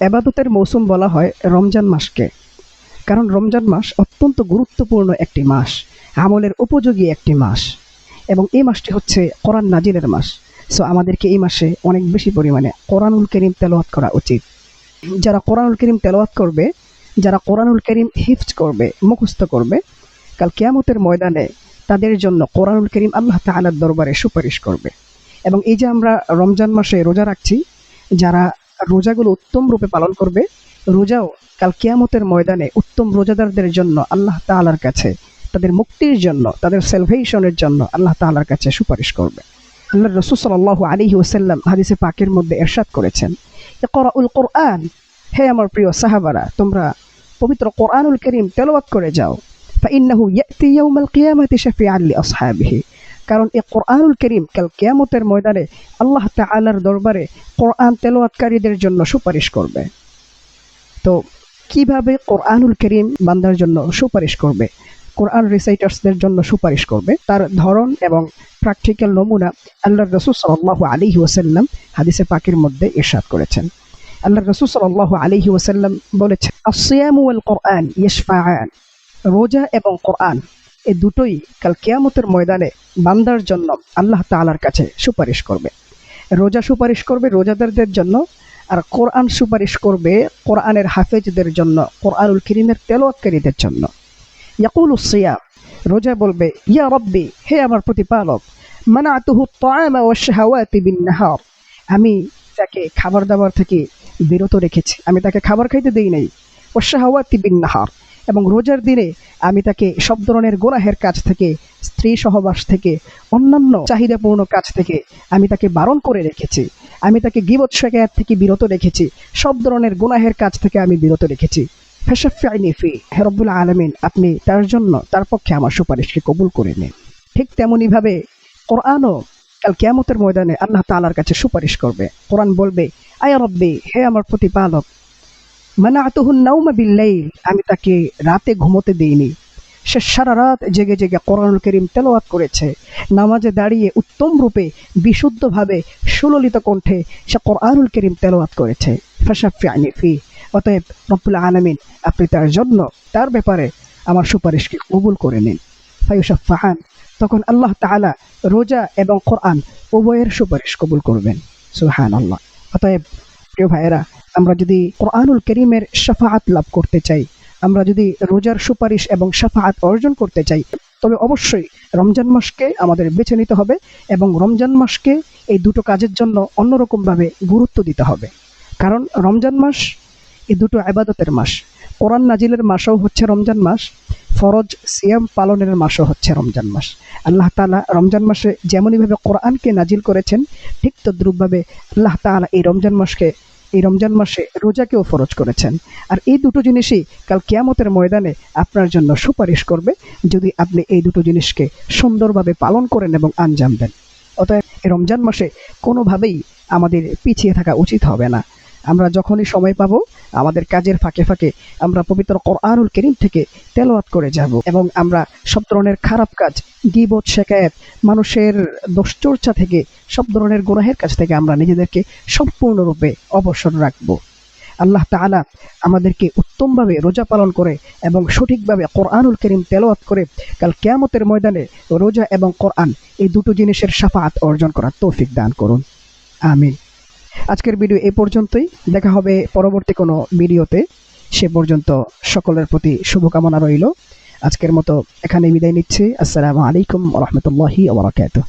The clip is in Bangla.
এবাদতের মৌসুম বলা হয় রমজান মাসকে। কারণ রমজান মাস অত্যন্ত গুরুত্বপূর্ণ একটি মাস, আমলের উপযোগী একটি মাস। এবং এই মাসটি হচ্ছে কোরআন নাজিলের মাস। সো আমাদেরকে এই মাসে অনেক বেশি পরিমাণে কোরআনুল করিম তেলাওয়াত করা উচিত। যারা কোরআনুল করিম তেলাওয়াত করবে, যারা কোরআনুল করিম হিফজ করবে, মুখস্থ করবে, কাল কেয়ামতের ময়দানে তাদের জন্য কোরআনুল করিম আল্লাহ তাআলার দরবারে সুপারিশ করবে। এবং এই যে আমরা রমজান মাসে রোজা রাখছি, যারা রোজাগুলো উত্তম রূপে পালন করবে রোজাও কাল কিয়ামতের ময়দানে উত্তম রোজাদারদের জন্য আল্লাহ তাআলার কাছে তাদের মুক্তির জন্য তাদের সেলভেশনের জন্য আল্লাহ তাআলার কাছে সুপারিশ করবে আল্লাহ রসুল সাল্লাল্লাহু আলাইহি ওয়াসাল্লাম হাদিসে পাকের মধ্যে এরশাদ করেছেন ইকরাউল কোরআন হে আমার প্রিয় সাহাবারা তোমরা পবিত্র কোরআনুল করিম তেলাওয়াত করে যাও فإنه يأتي يوم القيامة شفيعا لأصحابه কারণ এই কোরআনুল করিম কাল কেয়ামতের ময়দানে আল্লাহ তাআলার দরবারে কোরআন তেলাওয়াতকারীদের জন্য সুপারিশ করবে। তো কীভাবে কোরআনুল করিম বান্দার জন্য সুপারিশ করবে? কোরআন রিসাইটার্সদের জন্য সুপারিশ করবে। তার ধরন এবং প্র্যাকটিক্যাল নমুনা আল্লাহ রসুল সাল্লাহ আলী ওসাল্লাম হাদিসে পাকের মধ্যে ইরশাদ করেছেন। আল্লাহ রসুল সাল্লাহ আলী ওসাল্লাম বলেছেন কোরআন রোজা এবং কোরআন এই দুটোই কাল কেয়ামতের ময়দানে বান্দার জন্য আল্লাহ তালার কাছে সুপারিশ করবে। রোজা সুপারিশ করবে রোজাদারদের জন্য আর কোরআন সুপারিশ করবে কোরআনের হাফেজদের জন্য, কোরআনুল করিমের তেলোয়াতকারীদের জন্য। ইয়াকুল সিয়াম, রোজা বলবে, ইয়া রব্বি, হে আমার প্রতিপালক ওয়াশ শাহাওয়াতি বিন নাহার আমি তাকে খাবার দাবার থেকে বিরত রেখেছি। আমি তাকে খাবার খাইতে দিই নাই। ওয়াশ শাহাওয়াতি নাহার এবং রোজার দিনে আমি তাকে সব ধরনের গোনাহের কাজ থেকে স্ত্রী সহবাস থেকে, অন্যান্য চাহিদাপূর্ণ কাজ থেকে আমি তাকে বারণ করে রেখেছি। আমি তাকে গিবত শেখায়াত থেকে বিরত রেখেছি। সব ধরনের গুনাহের কাজ থেকে আমি বিরত রেখেছি। ফেসাফি ফি হেরব্বুল আলমিন, আপনি তার জন্য, তার পক্ষে আমার সুপারিশকে কবুল করে নিন। ঠিক তেমনইভাবে কোরআনও কাল কিয়ামতের ময়দানে আল্লাহ তালার কাছে সুপারিশ করবে। কোরআন বলবে, আয়া রব্বি, হে আমার প্রতিপালক আমি তাকে রাতে ঘুমোতে দেইনি। সে সারা রাত জেগে জেগে কোরআনুল করিম তেলাওয়াত করেছে। নামাজে দাঁড়িয়ে উত্তম রূপে, বিশুদ্ধভাবে, সুললিত কণ্ঠে সে কোরআনুল করিম তেলাওয়াত করেছে। ফাশাফি আনিফি অতএব রব্বুল আলমিন, আপনি তার জন্য, তার ব্যাপারে আমার সুপারিশকে কবুল করে নিন। ফায়ুসাফাহান তখন আল্লাহ তাআলা রোজা এবং কোরআন উভয়ের সুপারিশ কবুল করবেন। সুহান আল্লাহ অতএব, প্রিয় ভাইয়েরা আমরা যদি কোরআনুল করিমের সাফাআত লাভ করতে চাই, আমরা যদি রোজার সুপারিশ এবং সাফাআত অর্জন করতে চাই, তবে অবশ্যই রমজান মাসকে আমাদের বেছে নিতে হবে এবং রমজান মাসকে এই দুটো কাজের জন্য অন্যরকমভাবে গুরুত্ব দিতে হবে। কারণ রমজান মাস এই দুটো আবাদতের মাস। কোরআন নাজিলের মাসও হচ্ছে রমজান মাস, ফরজ সিয়াম পালনের মাসও হচ্ছে রমজান মাস। আল্লাহ তাআলা রমজান মাসে যেমনইভাবে কোরআনকে নাজিল করেছেন, ঠিক তদ্রুপভাবে আল্লাহ তাআলা এই রমজান মাসকে এই রমজান মাসে রোজাকেও ফরজ করেছেন। আর এই দুটো জিনিসই কাল কেয়ামতের ময়দানে আপনার জন্য সুপারিশ করবে যদি আপনি এই দুটো জিনিসকে সুন্দরভাবে পালন করেন এবং আঞ্জাম দেন। অতএব রমজান মাসে কোনোভাবেই আমাদের পিছিয়ে থাকা উচিত হবে না। আমরা যখনই সময় পাবো, আমাদের কাজের ফাঁকে ফাঁকে আমরা পবিত্র কোরআনুল করিম থেকে তেলাওয়াত করে যাব এবং আমরা সব ধরনের খারাপ কাজ, গিবত শেখায়ত মানুষের দোষচর্চা থেকে, সব ধরনের গুনাহের কাছ থেকে আমরা নিজেদেরকে সম্পূর্ণরূপে অবসর রাখব। আল্লাহ তাআলা আমাদেরকে উত্তমভাবে রোজা পালন করে এবং সঠিকভাবে কোরআনুল করিম তেলাওয়াত করে কাল কেয়ামতের ময়দানে রোজা এবং কোরআন এই দুটো জিনিসের সাফাত অর্জন করার তৌফিক দান করুন। আমিন। আজকের ভিডিও এ পর্যন্তই। দেখা হবে পরবর্তী কোনো ভিডিওতে। সে পর্যন্ত সকলের প্রতি শুভকামনা রইল। আজকের মতো এখানে বিদায় নিচ্ছি। আসসালামু আলাইকুম রহমতুল্লাহি ওবরাকাতুহ